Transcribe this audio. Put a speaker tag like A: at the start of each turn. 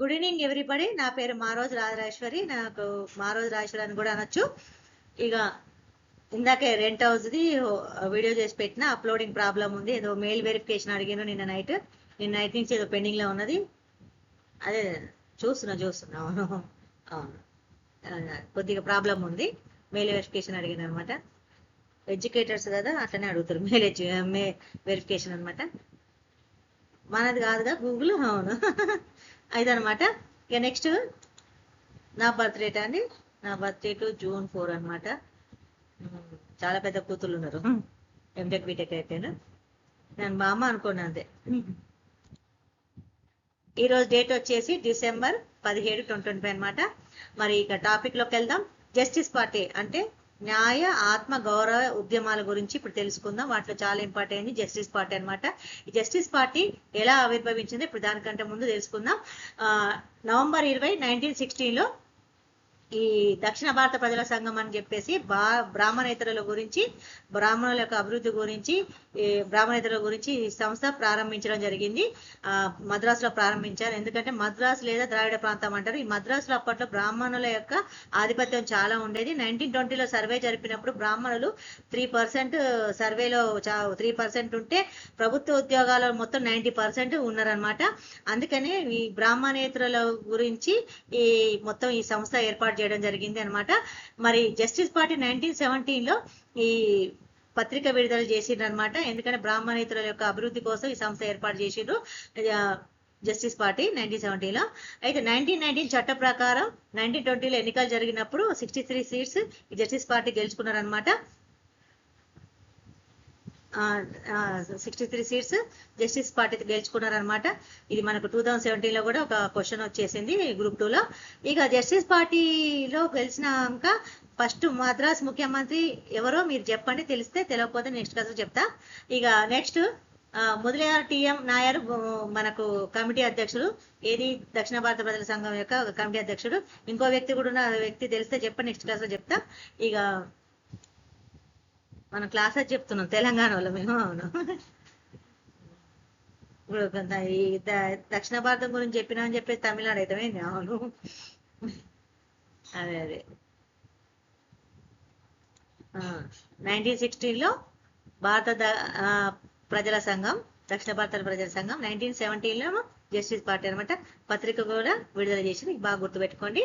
A: Good evening everybody నా పేరు మారోజు రాజరాజేశ్వరి. నాకు మారోజు రాజేశ్వరి అని కూడా అనొచ్చు. ఇక ఇందాకే రెంట్ హౌస్ది వీడియో చేసి పెట్టిన అప్లోడింగ్ ప్రాబ్లం ఉంది. ఏదో మెయిల్ వెరిఫికేషన్ అడిగాను నిన్న నైట్. నిన్న నైట్ నుంచి ఏదో పెండింగ్లో ఉన్నది. అదే చూస్తున్నా చూస్తున్నా. అవును. అవును. కొద్దిగా ప్రాబ్లం ఉంది. మెయిల్ వెరిఫికేషన్ అడిగాను అనమాట ఎడ్యుకేటర్స్ కదా అట్లనే అడుగుతారు. మెయిల్ ఎడ్యు వెరిఫికేషన్ అనమాట. మనది కాదుగా గూగుల్ అవును. అదనమాట ఇక నెక్స్ట్ నా బర్త్ డేట్ అండి. నా బర్త్ డేట్ జూన్ ఫోర్ అనమాట. చాలా పెద్ద కూతుళ్ళు ఉన్నారు ఎంటెక్ బీటెక్ అయితేను నేను మా అమ్మ అనుకోను అంతే. ఈ రోజు డేట్ వచ్చేసి డిసెంబర్ పదిహేడు ట్వంటీ ట్వంటీ ఫైవ్ అనమాట. మరి ఇక టాపిక్లోకి వెళ్దాం. జస్టిస్ పార్టీ అంటే న్యాయ ఆత్మ గౌరవ ఉద్యమాల గురించి ఇప్పుడు తెలుసుకుందాం. వాటిలో చాలా ఇంపార్టెంట్ అయింది జస్టిస్ పార్టీ అనమాట ఈ జస్టిస్ పార్టీ ఎలా ఆవిర్భవించింది ఇప్పుడు దానికంటే ముందు తెలుసుకుందాం. ఆ, నవంబర్ ఇరవై నైన్టీన్ సిక్స్టీన్లో ఈ దక్షిణ భారత ప్రజల సంఘం అని చెప్పేసి బా బ్రాహ్మణేతరుల గురించి బ్రాహ్మణుల యొక్క అభివృద్ధి గురించి ఈ బ్రాహ్మణేతరుల గురించి ఈ సంస్థ ప్రారంభించడం జరిగింది. ఆ, మద్రాసులో ప్రారంభించారు. ఎందుకంటే మద్రాసు లేదా ద్రావిడ ప్రాంతం అంటారు. ఈ మద్రాసులో అప్పట్లో బ్రాహ్మణుల యొక్క ఆధిపత్యం చాలా ఉండేది. నైన్టీన్ ట్వంటీలో సర్వే జరిపినప్పుడు బ్రాహ్మణులు త్రీ పర్సెంట్ సర్వేలో త్రీ పర్సెంట్ ఉంటే ప్రభుత్వ ఉద్యోగాలు మొత్తం నైంటీ పర్సెంట్ ఉన్నారనమాట అందుకనే ఈ బ్రాహ్మణేతరుల గురించి ఈ మొత్తం ఈ సంస్థ ఏర్పాటు చేయడం జరిగింది అనమాట మరి జస్టిస్ పార్టీ నైన్టీన్ సెవెంటీన్లో ఈ పత్రిక విడుదల చేసిండ్రనమాట ఎందుకంటే బ్రాహ్మణేతరుల యొక్క అభివృద్ధి కోసం ఈ సంస్థ ఏర్పాటు చేసిండ్రు జస్టిస్ పార్టీ నైన్టీన్ సెవెంటీలో అయితే నైన్టీన్ నైన్టీన్ చట్ట ప్రకారం నైన్టీన్ ట్వంటీలో ఎన్నికలు జరిగినప్పుడు సిక్స్టీ త్రీ సీట్స్ ఈ justice party గెలుచుకున్నారనమాట sixty three seats justice party గెలుచుకున్నారనమాట ఇది మనకు టూ థౌజండ్ సెవెంటీన్లో కూడా ఒక క్వశ్చన్ వచ్చేసింది గ్రూప్ టూలో ఇక జస్టిస్ పార్టీలో గెలిచినాక ఫస్ట్ మద్రాస్ ముఖ్యమంత్రి ఎవరో మీరు చెప్పండి తెలిస్తే తెలియకపోతే నెక్స్ట్ క్లాస్ చెప్తా. ఇక నెక్స్ట్ ముదలియార్ టిఎం నాయర్ మనకు కమిటీ అధ్యక్షుడు ఏది దక్షిణ భారత ప్రజల సంఘం యొక్క కమిటీ అధ్యక్షుడు ఇంకో వ్యక్తి కూడా ఉన్న వ్యక్తి తెలిస్తే చెప్పండి నెక్స్ట్ క్లాస్ చెప్తా. ఇక మన క్లాస్ చెప్తున్నాం తెలంగాణ వాళ్ళు మేము అవును. ఇప్పుడు ఈ దక్షిణ భారతం గురించి చెప్పినా అని చెప్పేసి తమిళనాడు అయితే అవును. అదే అదే. నైన్టీన్ సిక్స్టీన్లో భారత ప్రజల సంఘం దక్షిణ భారత ప్రజల సంఘం నైన్టీన్ సెవెంటీన్లో జస్టిస్ పార్టీ అనమాట పత్రిక కూడా విడుదల చేసింది బాగా గుర్తుపెట్టుకోండి.